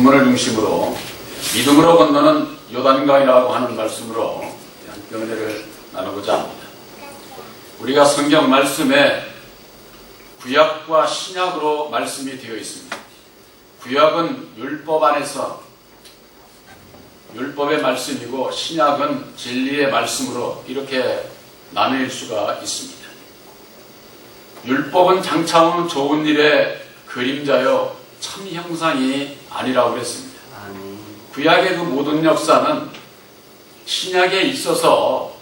본문을 중심으로 믿음으로 건너는 요단강이라고 하는 말씀으로 함께 은혜를 나누고자 합니다. 우리가 성경 말씀에 구약과 신약으로 말씀이 되어 있습니다. 구약은 율법 안에서 율법의 말씀이고 신약은 진리의 말씀으로 이렇게 나눌 수가 있습니다. 율법은 장차 오는 좋은 일의 그림자요 참 형상이 아니라고 그랬습니다. 아멘. 구약의 그 모든 역사는 신약에 있어서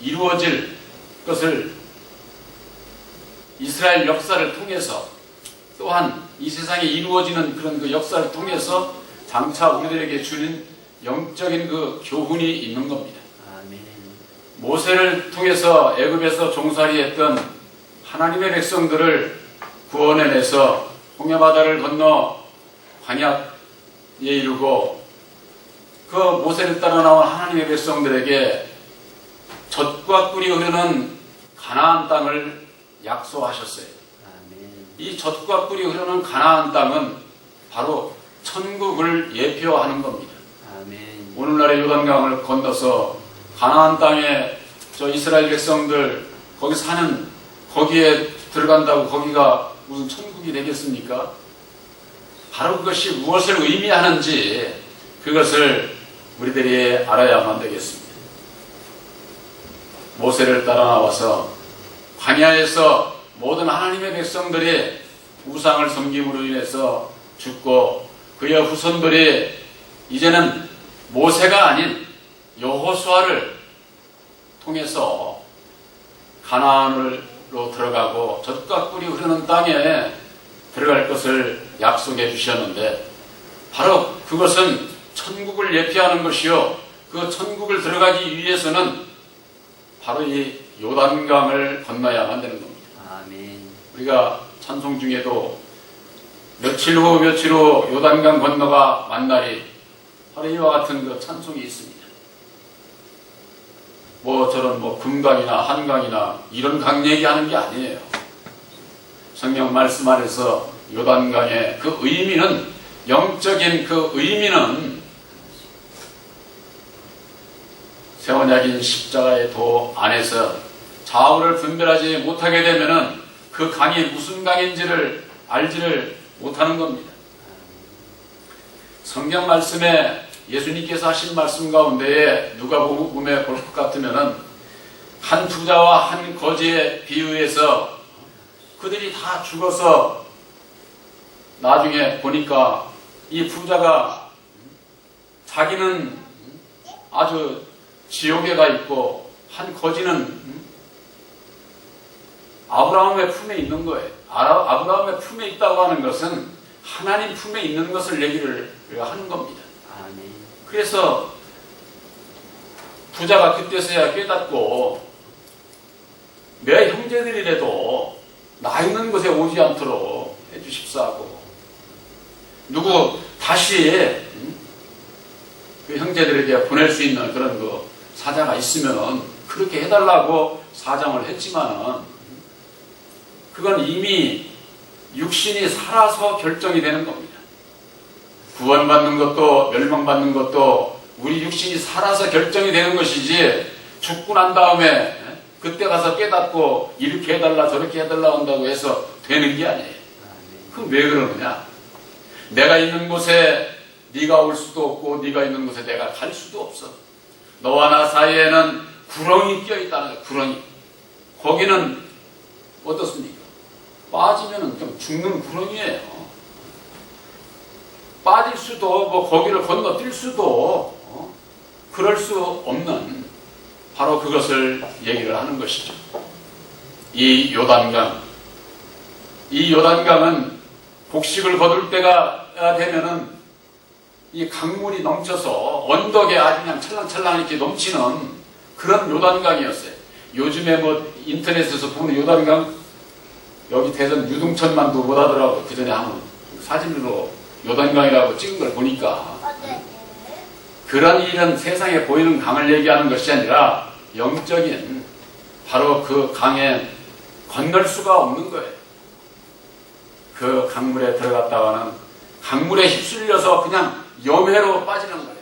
이루어질 것을 이스라엘 역사를 통해서 또한 이 세상에 이루어지는 그런 그 역사를 통해서 장차 우리들에게 주는 영적인 그 교훈이 있는 겁니다. 아멘. 모세를 통해서 애굽에서 종살이했던 하나님의 백성들을 구원해내서 홍해바다를 건너 광야에 이르고 그 모세를 따라 나온 하나님의 백성들에게 젖과 꿀이 흐르는 가나안 땅을 약속하셨어요. 아멘. 이 젖과 꿀이 흐르는 가나안 땅은 바로 천국을 예표하는 겁니다. 아멘. 오늘날의 요단강을 건너서 가나안 땅에 저 이스라엘 백성들 거기 사는 거기에 들어간다고 거기가 무슨 천국이 되겠습니까? 바로 그것이 무엇을 의미하는지 그것을 우리들이 알아야만 되겠습니다. 모세를 따라 나와서 광야에서 모든 하나님의 백성들이 우상을 섬김으로 인해서 죽고 그의 후손들이 이제는 모세가 아닌 여호수아를 통해서 가나안으로 들어가고 젖과 꿀이 흐르는 땅에 들어갈 것을 약속해 주셨는데 바로 그것은 천국을 예표하는 것이요 그 천국을 들어가기 위해서는 바로 이 요단강을 건너야만 되는 겁니다. 아멘. 우리가 찬송 중에도 며칠 후 며칠 후 요단강 건너가 만나리 바로 이와 같은 그 찬송이 있습니다. 뭐 저런 뭐 금강이나 한강이나 이런 강 얘기하는 게 아니에요. 성경 말씀 안에서 요단강의 그 의미는 영적인 그 의미는 세원약인 십자가의 도 안에서 좌우를 분별하지 못하게 되면은 그 강이 무슨 강인지를 알지를 못하는 겁니다. 성경 말씀에 예수님께서 하신 말씀 가운데에 누가복음에 볼 것 같으면은 한 부자와 한 거지에 비유해서 그들이 다 죽어서 나중에 보니까 이 부자가 자기는 아주 지옥에 가 있고 한 거지는 아브라함의 품에 있는 거예요. 아브라함의 품에 있다고 하는 것은 하나님 품에 있는 것을 얘기를 하는 겁니다. 아멘. 그래서 부자가 그때서야 깨닫고 내 형제들이라도 나 있는 곳에 오지 않도록 해주십사하고 누구 다시 음? 그 형제들에게 보낼 수 있는 그런 그 사자가 있으면 그렇게 해달라고 사정을 했지만은 그건 이미 육신이 살아서 결정이 되는 겁니다. 구원받는 것도 멸망받는 것도 우리 육신이 살아서 결정이 되는 것이지 죽고 난 다음에 그때 가서 깨닫고 이렇게 해달라 저렇게 해달라 한다고 해서 되는 게 아니에요. 아멘. 그럼 왜 그러느냐? 내가 있는 곳에 네가 올 수도 없고 네가 있는 곳에 내가 갈 수도 없어. 너와 나 사이에는 구렁이 끼어 있다는 거야. 구렁이. 거기는 어떻습니까? 빠지면은 좀 죽는 구렁이에요. 빠질 수도 뭐 거기를 건너뛸 수도 어? 그럴 수 없는 바로 그것을 얘기를 하는 것이죠. 이 요단강 이 요단강은 복식을 거둘 때가 되면은 이 강물이 넘쳐서 언덕에 아주 그냥 찰랑찰랑 이렇게 넘치는 그런 요단강이었어요. 요즘에 뭐 인터넷에서 보는 요단강 여기 대전 유동천만도 못 하더라고. 그 전에 한번 사진으로 요단강이라고 찍은 걸 보니까 그런 일은 세상에 보이는 강을 얘기하는 것이 아니라 영적인 바로 그 강에 건널 수가 없는 거예요. 그 강물에 들어갔다가는 강물에 휩쓸려서 그냥 염해로 빠지는 거예요.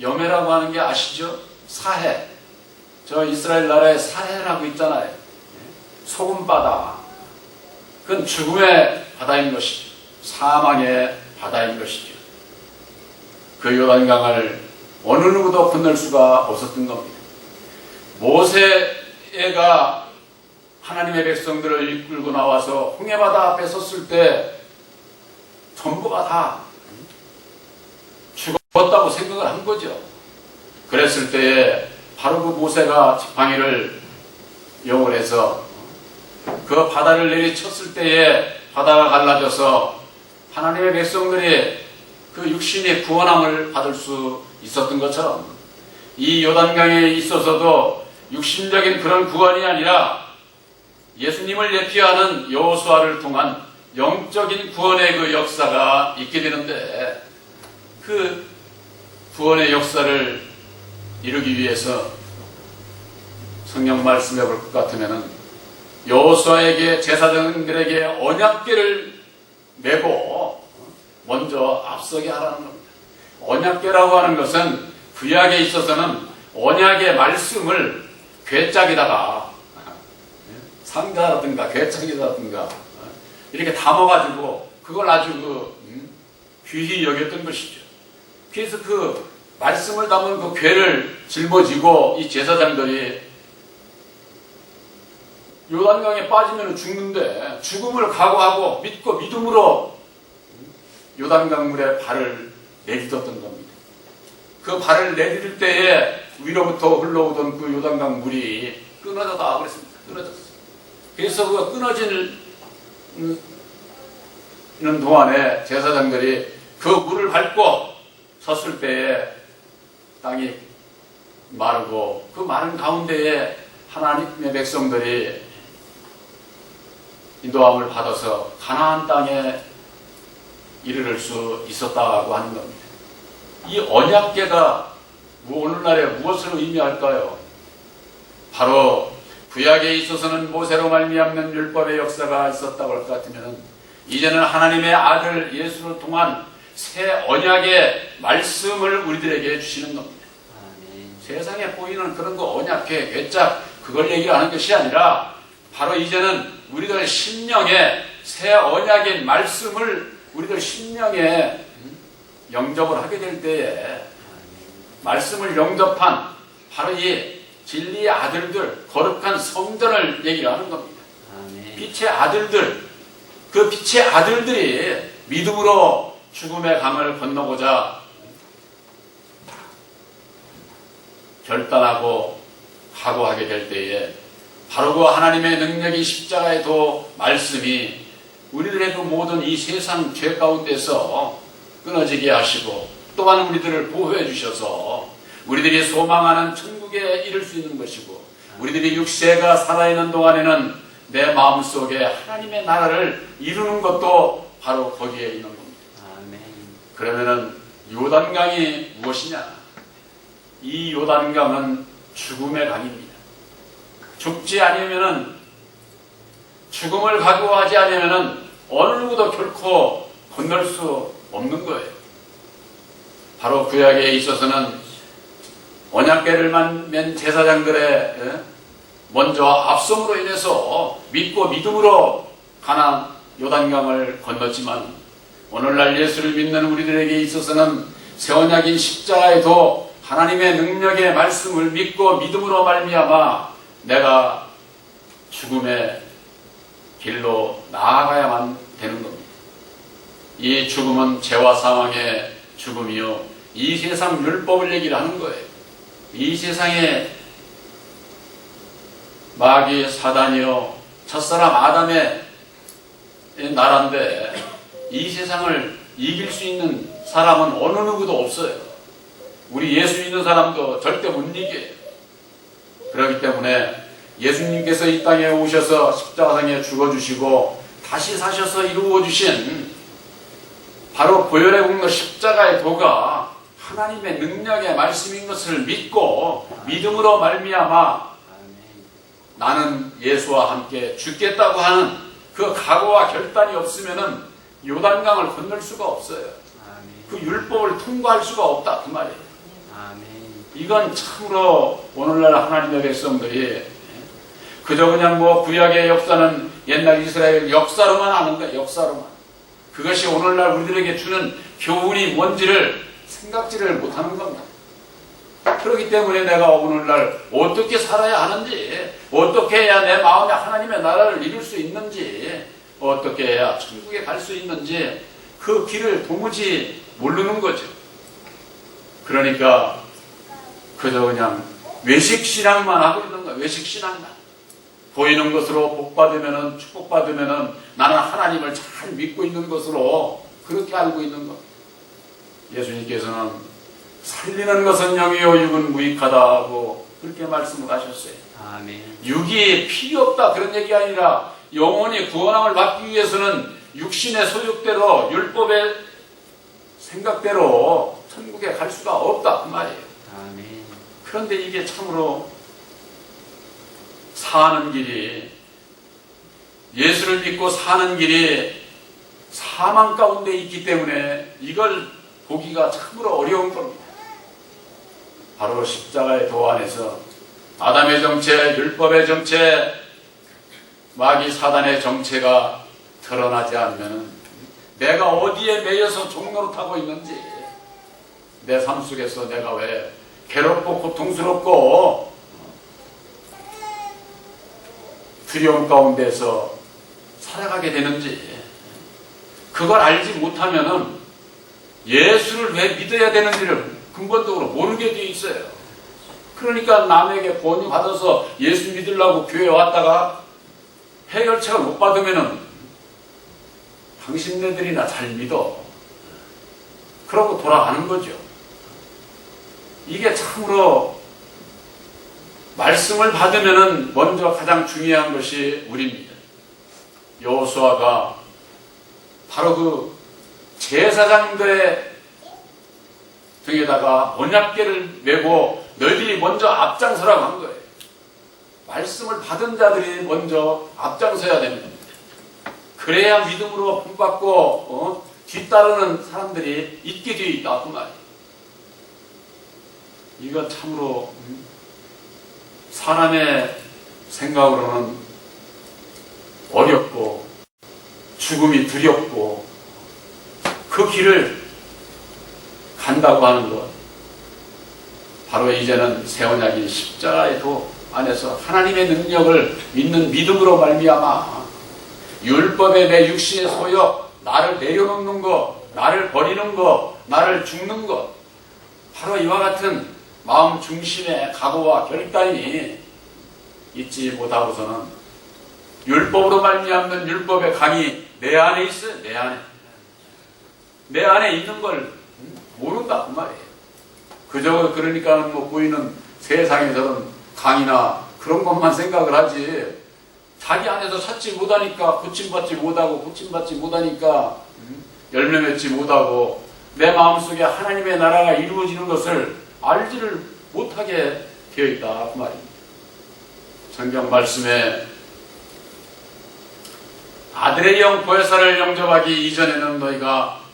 염해라고 하는 게 아시죠? 사해. 저 이스라엘 나라에 사해라고 있잖아요. 소금바다. 그건 죽음의 바다인 것이죠. 사망의 바다인 것이죠. 그 요단강을 어느 누구도 건널 수가 없었던 겁니다. 모세가 하나님의 백성들을 이끌고 나와서 홍해바다 앞에 섰을 때 전부가 다 죽었다고 생각을 한 거죠. 그랬을 때에 바로 그 모세가 지팡이를 영원해서 그 바다를 내리쳤을 때에 바다가 갈라져서 하나님의 백성들이 그 육신의 구원함을 받을 수 있었던 것처럼 이 요단강에 있어서도 육신적인 그런 구원이 아니라 예수님을 예표하는 여호수아를 통한 영적인 구원의 그 역사가 있게 되는데 그 구원의 역사를 이루기 위해서 성경 말씀해 볼 것 같으면은 여호수아에게 제사장들에게 언약궤를 메고 먼저 앞서게 하라는 겁니다. 언약궤라고 하는 것은 구약에 있어서는 언약의 말씀을 괴짝에다가 상자라든가 괴짝이라든가 이렇게 담아가지고 그걸 아주 그 음, 귀히 여겼던 것이죠. 그래서 그 말씀을 담은 그 괴를 짊어지고 이 제사장들이 요단강에 빠지면 죽는데 죽음을 각오하고 믿고 믿음으로 요단강 물에 발을 내딛었던 겁니다. 그 발을 내딛을 때에 위로부터 흘러오던 그 요단강 물이 끊어졌다 그랬습니다. 끊어졌어. 그래서 그 끊어지는 동안에 제사장들이 그 물을 밟고 섰을 때에 땅이 마르고 그 마른 가운데에 하나님의 백성들이 인도함을 받아서 가나안 땅에 이르를 수 있었다고 하는 겁니다. 이 언약계가 오늘날에 무엇을 의미할까요? 바로 구약에 있어서는 모세로 말미암는 율법의 역사가 있었다고 할 것 같으면 이제는 하나님의 아들 예수를 통한 새 언약의 말씀을 우리들에게 주시는 겁니다. 아멘. 세상에 보이는 그런 거 언약회, 괴짝 그걸 얘기하는 것이 아니라 바로 이제는 우리들 심령에 새 언약의 말씀을 우리들 심령에 영접을 하게 될 때에 말씀을 영접한 바로 이 진리의 아들들, 거룩한 성전을 얘기하는 겁니다. 아멘. 빛의 아들들, 그 빛의 아들들이 믿음으로 죽음의 강을 건너고자 결단하고 각오하게 될 때에 바로 그 하나님의 능력이 십자가의 도 말씀이 우리들의 그 모든 이 세상 죄 가운데서 끊어지게 하시고 또한 우리들을 보호해 주셔서 우리들이 소망하는 천국에 이를 수 있는 것이고 우리들이 육체가 살아있는 동안에는 내 마음속에 하나님의 나라를 이루는 것도 바로 거기에 있는 겁니다. 아멘. 그러면은 요단강이 무엇이냐? 이 요단강은 죽음의 강입니다. 죽지 않으면은 죽음을 각오하지 않으면은 어느 누구도 결코 건널 수 없는 거예요. 바로 구약에 있어서는 언약궤를 맨 제사장들의 예? 먼저 앞섬으로 인해서 믿고 믿음으로 가난 요단강을 건넜지만 오늘날 예수를 믿는 우리들에게 있어서는 새 언약인 십자가에도 하나님의 능력의 말씀을 믿고 믿음으로 말미암아 내가 죽음의 길로 나아가야만 되는 겁니다. 이 죽음은 죄와 사망의 죽음이요. 이 세상 율법을 얘기를 하는 거예요. 이 세상에 마귀 사단이요. 첫사람 아담의 나라인데 이 세상을 이길 수 있는 사람은 어느 누구도 없어요. 우리 예수 믿는 사람도 절대 못 이겨요. 그렇기 때문에 예수님께서 이 땅에 오셔서 십자가상에 죽어주시고 다시 사셔서 이루어주신 바로 보혈의 공로 십자가의 도가 하나님의 능력의 말씀인 것을 믿고 믿음으로 말미암아. 나는 예수와 함께 죽겠다고 하는 그 각오와 결단이 없으면은 요단강을 건널 수가 없어요. 그 율법을 통과할 수가 없다 그 말이에요. 이건 참으로 오늘날 하나님의 백성들이 그저 그냥 뭐 구약의 역사는 옛날 이스라엘 역사로만 아는 거야 역사로만 그것이 오늘날 우리들에게 주는 교훈이 뭔지를 생각지를 못하는 겁니다. 그렇기 때문에 내가 오늘날 어떻게 살아야 하는지 어떻게 해야 내 마음에 하나님의 나라를 이룰 수 있는지 어떻게 해야 천국에 갈 수 있는지 그 길을 도무지 모르는 거죠. 그러니까 그저 그냥 외식 신앙만 하고 있는 거야. 외식 신앙만. 보이는 것으로 복 받으면은 축복 받으면은 나는 하나님을 잘 믿고 있는 것으로 그렇게 알고 있는 거. 예수님께서는 살리는 것은 영이요 육은 무익하다고 그렇게 말씀을 하셨어요. 아멘. 육이 필요 없다 그런 얘기 아니라 영원히 구원함을 받기 위해서는 육신의 소욕대로 율법의 생각대로 천국에 갈 수가 없다 그 말이에요. 아멘. 그런데 이게 참으로 사는 길이 예수를 믿고 사는 길이 사망 가운데 있기 때문에 이걸 보기가 참으로 어려운 겁니다. 바로 십자가의 도 안에서 아담의 정체, 율법의 정체, 마귀 사단의 정체가 드러나지 않으면 내가 어디에 매여서 종노릇하고 있는지 내 삶 속에서 내가 왜 괴롭고 고통스럽고 두려움 가운데서 살아가게 되는지 그걸 알지 못하면은 예수를 왜 믿어야 되는지를 근본적으로 모르게 돼 있어요. 그러니까 남에게 권유 받아서 예수 믿으려고 교회 왔다가 해결책을 못 받으면은 당신네들이나 잘 믿어. 그러고 돌아가는 거죠. 이게 참으로 말씀을 받으면은 먼저 가장 중요한 것이 우리입니다. 여호수아가 바로 그 제사장들의 등에다가 언약계를 메고 너희들이 먼저 앞장서라고 한 거예요. 말씀을 받은 자들이 먼저 앞장서야 됩니다. 그래야 믿음으로 본받고 어? 뒤따르는 사람들이 있게 되어 있다 그 말이에요. 이거 참으로 음, 사람의 생각으로는 어렵고 죽음이 두렵고 그 길을 간다고 하는 것 바로 이제는 새 언약인 십자가의 도 안에서 하나님의 능력을 믿는 믿음으로 말미암아 율법의 내 육신의 소욕 나를 내려놓는 것 나를 버리는 것 나를 죽는 것 바로 이와 같은 마음 중심의 각오와 결단이 있지 못하고서는 율법으로 말미암는 율법의 강이 내 안에 있어요. 내 안에. 내 안에 있는 걸 모른다 그 말이에요. 그저 그러니까 뭐 보이는 세상에 저런 강이나 그런 것만 생각을 하지 자기 안에서 찾지 못하니까 고침받지 못하고 고침받지 못하니까 음, 열매 맺지 못하고 내 마음속에 하나님의 나라가 이루어지는 것을 알지를 못하게 되어 있다 그 말입니다. 성경 말씀에 아들의 영 보혜사를 영접하기 이전에는 너희가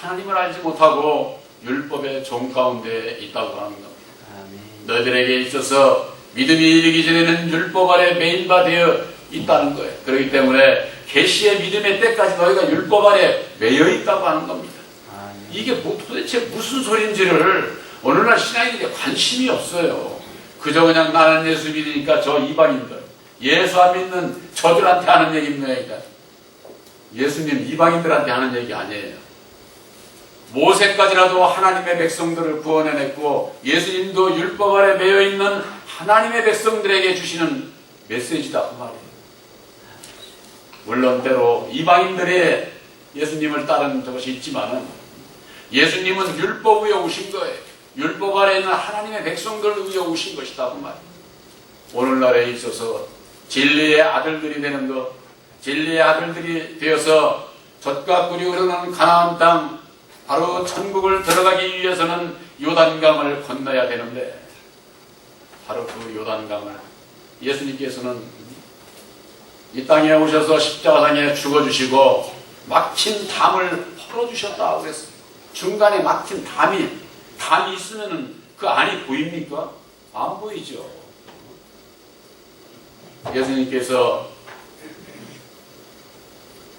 하나님을 알지 못하고 율법의 종 가운데 있다고 하는 겁니다. 아멘. 너희들에게 있어서 믿음이 이르기 전에는 율법 아래 매인 바 되어 있다는 거예요. 그렇기 때문에 계시의 믿음의 때까지 너희가 율법 아래 매여 있다고 하는 겁니다. 아멘. 이게 뭐 도대체 무슨 소리인지를 오늘날 신앙인들이 관심이 없어요. 그저 그냥 나는 예수 믿으니까 저 이방인들, 예수 안 믿는 저들한테 하는 얘기 모양이다. 예수님 이방인들한테 하는 얘기 아니에요. 모세까지라도 하나님의 백성들을 구원해냈고 예수님도 율법 아래 매여 있는 하나님의 백성들에게 주시는 메시지다 그 말이에요. 물론 때로 이방인들의 예수님을 따르는 것이 있지만은 예수님은 율법 위에 오신 거예요. 율법 아래 있는 하나님의 백성들을 위해 오신 것이다 그 말이에요. 오늘날에 있어서 진리의 아들들이 되는 것, 진리의 아들들이 되어서 젖과 꿀이 흐르는 가나안 땅 바로 천국을 들어가기 위해서는 요단강을 건너야 되는데 바로 그 요단강을 예수님께서는 이 땅에 오셔서 십자가상에 죽어주시고 막힌 담을 풀어주셨다고 그랬어요. 중간에 막힌 담이 담이 있으면은 그 안이 보입니까? 안 보이죠. 예수님께서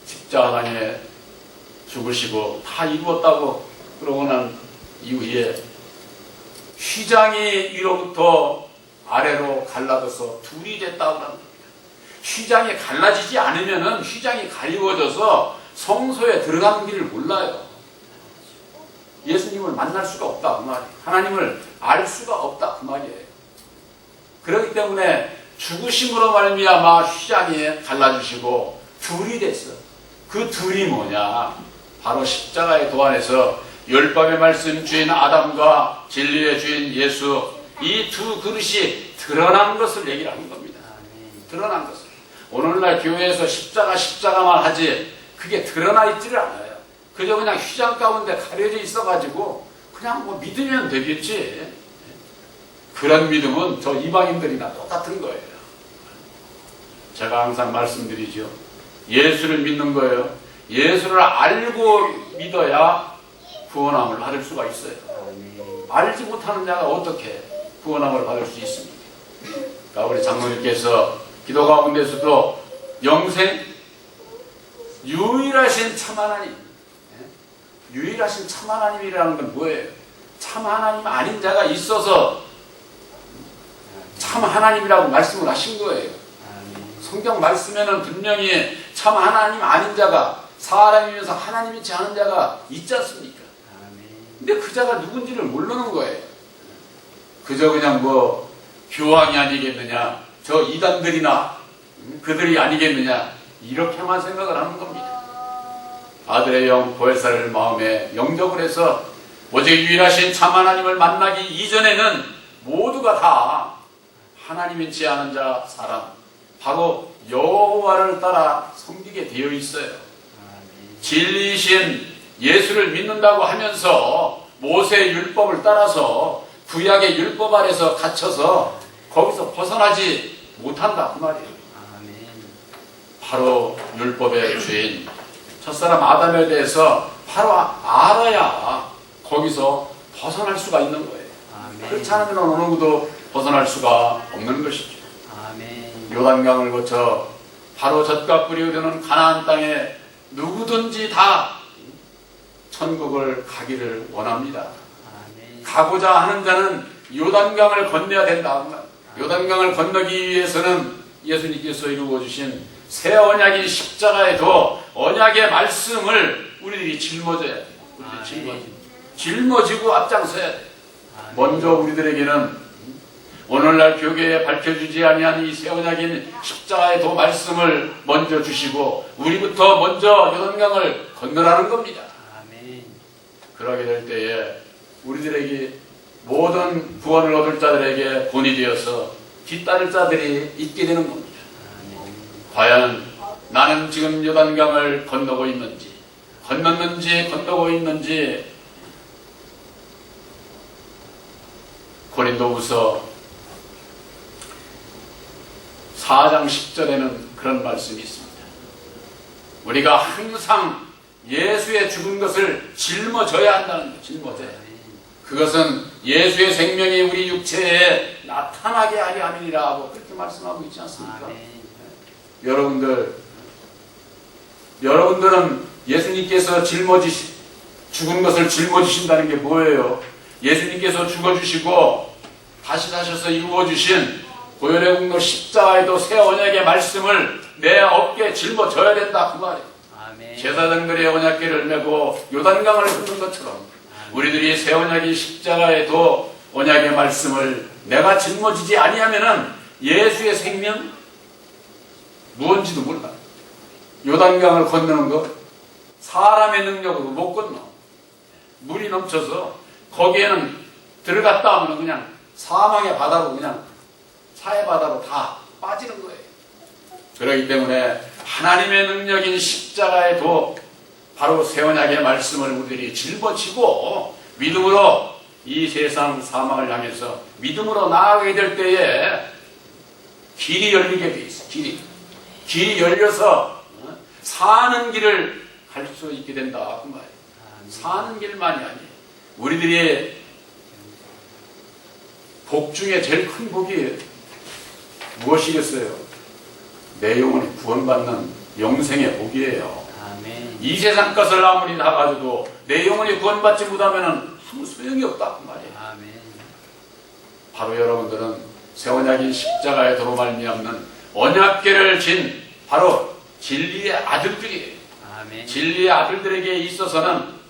십자가에 죽으시고 다 이루었다고 그러고 난 이후에 휘장이 위로부터 아래로 갈라져서 둘이 됐다고 합니다. 휘장이 갈라지지 않으면은 휘장이 가리워져서 성소에 들어가는 길을 몰라요. 예수님을 만날 수가 없다 그 말이에요. 하나님을 알 수가 없다 그 말이에요. 그렇기 때문에 죽으심으로 말미암아 휘장이 갈라주시고 둘이 됐어. 그 둘이 뭐냐? 바로 십자가의 도안에서 율법의 말씀 주인 아담과 진리의 주인 예수 이 두 그릇이 드러난 것을 얘기를 하는 겁니다. 드러난 것을. 오늘날 교회에서 십자가 십자가만 하지 그게 드러나 있지를 않아요. 그저 그냥 휘장 가운데 가려져 있어가지고 그냥 뭐 믿으면 되겠지. 그런 믿음은 저 이방인들이나 똑같은 거예요. 제가 항상 말씀드리죠. 예수를 믿는 거예요. 예수를 알고 믿어야 구원함을 받을 수가 있어요. 알지 못하는 자가 어떻게 구원함을 받을 수 있습니까? 그러니까 우리 장로님께서 기도 가운데서도 영생 유일하신 참 하나님 예? 유일하신 참 하나님이라는 건 뭐예요? 참 하나님 아닌 자가 있어서 참 하나님이라고 말씀을 하신 거예요. 성경 말씀에는 분명히 참 하나님 아닌 자가 사람이면서 하나님이지 않은 자가 있지 않습니까? 근데 그 자가 누군지를 모르는 거예요. 그저 그냥 뭐 교황이 아니겠느냐, 저 이단들이나 음, 그들이 아니겠느냐 이렇게만 생각을 하는 겁니다. 아들의 영 보혜사를 마음에 영접을 해서 오직 유일하신 참 하나님을 만나기 이전에는 모두가 다 하나님이지 않은 자 사람 바로 여호와를 따라 섬기게 되어 있어요. 아멘. 진리이신 예수를 믿는다고 하면서 모세의 율법을 따라서 구약의 율법 아래서 갇혀서 거기서 벗어나지 못한다 그 말이에요. 아멘. 바로 율법의 주인 첫사람 아담에 대해서 바로 알아야 거기서 벗어날 수가 있는 거예요. 아멘. 그렇지 않으면 어느 누구도 벗어날 수가 없는 것이죠. 아멘. 요단강을 거쳐 바로 젖과 꿀이 흐르는 가나안 땅에 누구든지 다 천국을 가기를 원합니다. 가고자 하는 자는 요단강을 건너야 된다. 요단강을 건너기 위해서는 예수님께서 이루어 주신 새 언약인 십자가에도 언약의 말씀을 우리들이 짊어져야 돼. 우리들이 아멘. 짊어지. 짊어지고 앞장서야 돼. 먼저 우리들에게는 오늘날 교계에 밝혀주지 아니한 이 세언약인 십자가의 도 말씀을 먼저 주시고 우리부터 먼저 요단강을 건너라는 겁니다. 아멘. 그러게 될 때에 우리들에게 모든 구원을 얻을 자들에게 본이 되어서 뒤따를 자들이 있게 되는 겁니다. 아멘. 과연 나는 지금 요단강을 건너고 있는지 건넜는지 건너고 있는지 고린도후서 4장 10절에는 그런 말씀이 있습니다. 우리가 항상 예수의 죽은 것을 짊어져야 한다는 거예요. 짊어져야 돼. 그것은 예수의 생명이 우리 육체에 나타나게 하려 함이니라 하고 그렇게 말씀하고 있지 않습니까? 아멘. 여러분들, 여러분들은 예수님께서 짊어지시, 죽은 것을 짊어지신다는 게 뭐예요? 예수님께서 죽어주시고 다시 사셔서 이루어주신 고혈의 공로 십자가에도 새 언약의 말씀을 내 어깨에 짊어져야 된다 그 말이에요. 아멘. 제사장들의 언약궤를 메고 요단강을 흐는 것처럼 우리들이 새 언약의 십자가에도 언약의 말씀을 내가 짊어지지 아니하면은 예수의 생명 무언지도 몰라. 요단강을 건너는 것 사람의 능력으로 못 건너. 물이 넘쳐서 거기에는 들어갔다 하면 그냥 사망의 바다로 그냥 사해 바다로 다 빠지는 거예요. 그렇기 때문에 하나님의 능력인 십자가에도 바로 새 언약의 말씀을 우리들이 짊어지고 믿음으로 이 세상 사망을 향해서 믿음으로 나아가게 될 때에 길이 열리게 돼 있어. 길이 길이 열려서 어? 사는 길을 갈 수 있게 된다 그 말이에요. 사는 길만이 아니에요. 우리들이 복 중에 제일 큰 복이 무엇이겠어요? 내 영혼이 구원받는 영생의 복이에요. 아멘. 이 세상 것을 아무리 다 가져도 내 영혼이 구원받지 못하면 아무 소용이 없다 그 말이에요. 아멘. 바로 여러분들은 세원약인 십자가의 도로 말미암는 언약계를 진 바로 진리의 아들들이에요. 아멘. 진리의 아들들에게 있어서는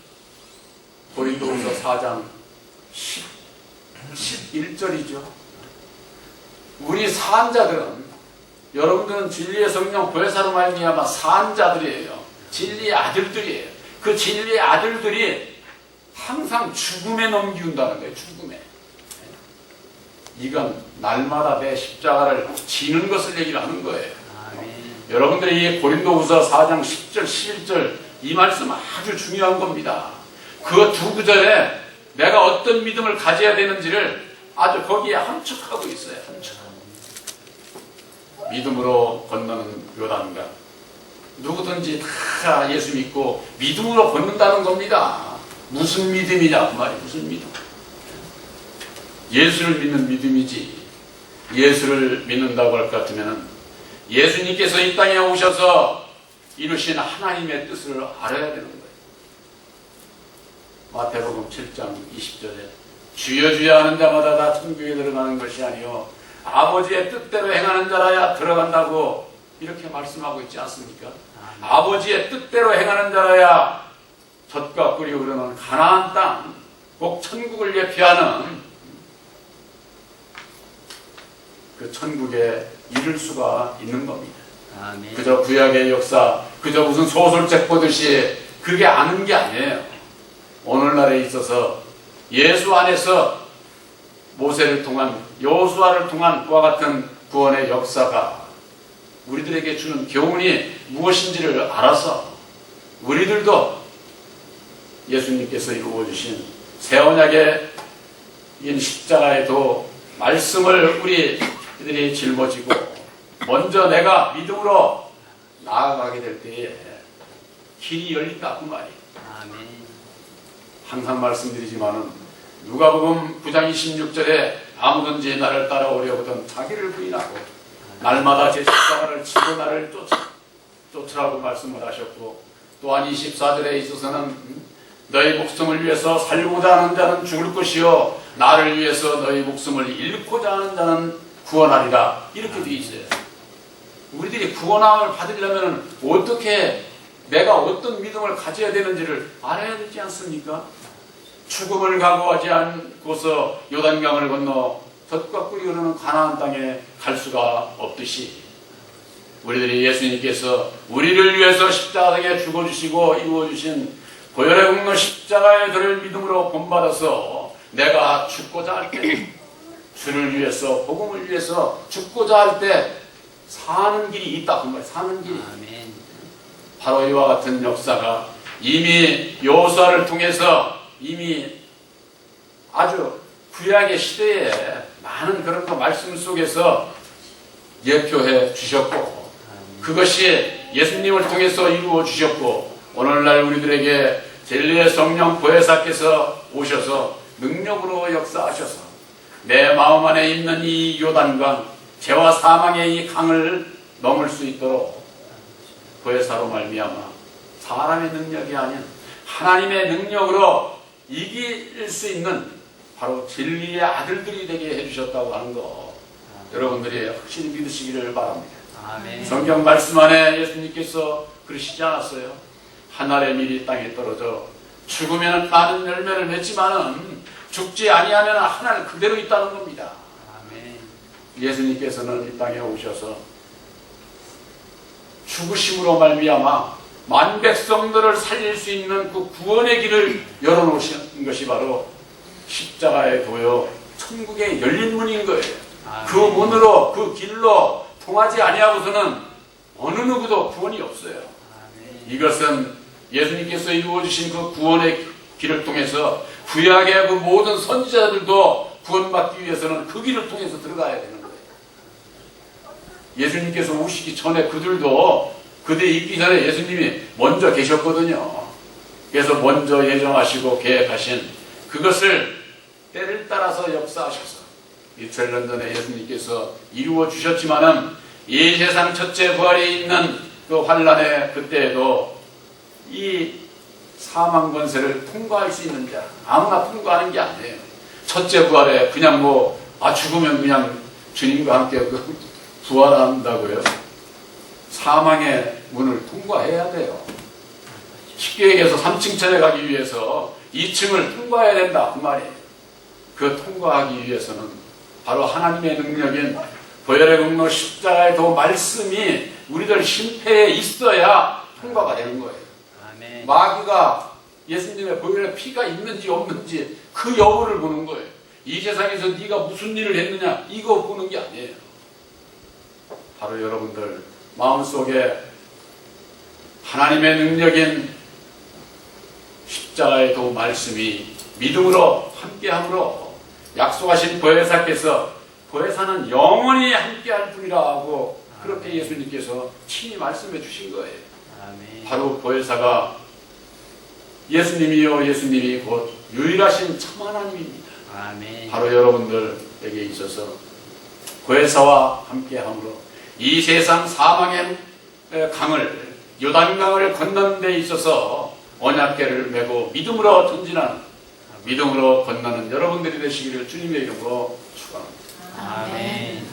고린도후서 4장 10, 11절이죠. 우리 사한자들은 여러분들은 진리의 성령 보혜사로 말미암아 사한자들이에요. 진리의 아들들이에요. 그 진리의 아들들이 항상 죽음에 넘기운다는 거예요. 죽음에. 이건 날마다 내 십자가를 지는 것을 얘기를 하는 거예요. 여러분들이 이 고린도후서 4장 10절, 11절 이 말씀 아주 중요한 겁니다. 그 두 구절에 내가 어떤 믿음을 가져야 되는지를 아주 거기에 함축하고 있어요. 함축. 믿음으로 건너는 요단강. 누구든지 다 예수 믿고 믿음으로 걷는다는 겁니다. 무슨 믿음이냐 그 말이 무슨 믿음? 예수를 믿는 믿음이지. 예수를 믿는다고 할 것 같으면은 예수님께서 이 땅에 오셔서 이루신 하나님의 뜻을 알아야 되는 거예요. 마태복음 7장 20절에 주여 주여 하는 자마다 다 천국에 들어가는 것이 아니요 아버지의 뜻대로 행하는 자라야 들어간다고 이렇게 말씀하고 있지 않습니까? 아멘. 아버지의 뜻대로 행하는 자라야 젖과 꿀이 흐르는 가나안 땅, 꼭 천국을 예표하는 그 천국에 이를 수가 있는 겁니다. 아멘. 그저 구약의 역사, 그저 무슨 소설책 보듯이 그게 아는 게 아니에요. 오늘날에 있어서 예수 안에서 모세를 통한 여호수아를 통한 그와 같은 구원의 역사가 우리들에게 주는 교훈이 무엇인지를 알아서 우리들도 예수님께서 이루어 주신 새 언약의 이 십자가의 도 말씀을 우리들이 짊어지고 먼저 내가 믿음으로 나아가게 될 때에 길이 열린다 그 말이. 아멘. 항상 말씀드리지만은 누가복음 9장 26절에 아무든지 나를 따라오려거든 자기를 부인하고 날마다 제 십자가를 치고 나를 쫓아 쫓으라고 말씀을 하셨고 또한 24절에 있어서는 음, 너희 목숨을 위해서 살고자 하는 자는 죽을 것이요 나를 위해서 너희 목숨을 잃고자 하는 자는 구원하리라 이렇게 되어 있어요. 우리들이 구원함을 받으려면 어떻게 내가 어떤 믿음을 가져야 되는지를 알아야 되지 않습니까? 죽음을 각오하지 않고서 요단강을 건너 젖과 꿀이 흐르는 가나안 땅에 갈 수가 없듯이 우리들이 예수님께서 우리를 위해서 십자가에 죽어주시고 이루어주신 보혈의 공로 십자가의 도를 믿음으로 본받아서 내가 죽고자 할 때 주를 위해서 복음을 위해서 죽고자 할 때 사는 길이 있다 그 말. 사는 길이 아멘. 바로 이와 같은 역사가 이미 여호수아를 통해서 이미 아주 구약의 시대에 많은 그런 거 말씀 속에서 예표해 주셨고. 그것이 예수님을 통해서 이루어 주셨고 오늘날 우리들에게 진리의 성령 보혜사께서 오셔서 능력으로 역사하셔서 내 마음 안에 있는 이 요단강 죄와 사망의 이 강을 넘을 수 있도록 보혜사로 말미암아 사람의 능력이 아닌 하나님의 능력으로 이길 수 있는 바로 진리의 아들들이 되게 해주셨다고 하는 거 여러분들이 확실히 믿으시기를 바랍니다. 아멘. 성경 말씀 안에 예수님께서 그러시지 않았어요. 하늘의 밀이 땅에 떨어져 죽으면 많은 열매를 맺지만은 죽지 아니하면 하늘 그대로 있다는 겁니다. 아멘. 예수님께서는 이 땅에 오셔서 죽으심으로 말미암아 만 백성들을 살릴 수 있는 그 구원의 길을 열어놓으신 것이 바로 십자가에 도여 천국의 열린 문인 거예요. 그 아멘. 문으로 그 길로 통하지 아니하고서는 어느 누구도 구원이 없어요. 아멘. 이것은 예수님께서 이루어 주신 그 구원의 길을 통해서 구약의 그 모든 선지자들도 구원받기 위해서는 그 길을 통해서 들어가야 되는 거예요. 예수님께서 오시기 전에 그들도 그들이 있기 전에 예수님이 먼저 계셨거든요. 그래서 먼저 예정하시고 계획하신 그것을 때를 따라서 역사하셔서 이틀 전에 예수님께서 이루어 주셨지만은 이 세상 첫째 부활에 있는 그 환란의 그때에도 이 사망 권세를 통과할 수 있는 자 아무나 통과하는 게 아니에요. 첫째 부활에 그냥 뭐 아 죽으면 그냥 주님과 함께 그 부활한다고요. 사망의 문을 통과해야 돼요. 쉽게 얘기해서 3층천에 가기 위해서 2층을 통과해야 된다 그 말이에요. 그 통과하기 위해서는 바로 하나님의 능력인 보혈의 공로 십자가의 도 말씀이 우리들 심폐에 있어야 통과가 되는 거예요. 아멘. 마귀가 예수님의 보혈의 피가 있는지 없는지 그 여부를 보는 거예요. 이 세상에서 네가 무슨 일을 했느냐 이거 보는 게 아니에요. 바로 여러분들 마음속에 하나님의 능력인 십자가의 도 말씀이 믿음으로 함께함으로 약속하신 보혜사께서 보혜사는 영원히 함께할 뿐이라고 그렇게 예수님께서 친히 말씀해 주신 거예요. 아멘. 바로 보혜사가 예수님이요 예수님이 곧 유일하신 참 하나님입니다. 아멘. 바로 여러분들에게 있어서 보혜사와 함께함으로 이 세상 사망의 강을 요단강을 건너는 데 있어서 언약계를 메고 믿음으로 전진하는 믿음으로 건너는 여러분들이 되시기를 주님의 이름으로 축원합니다. 아멘.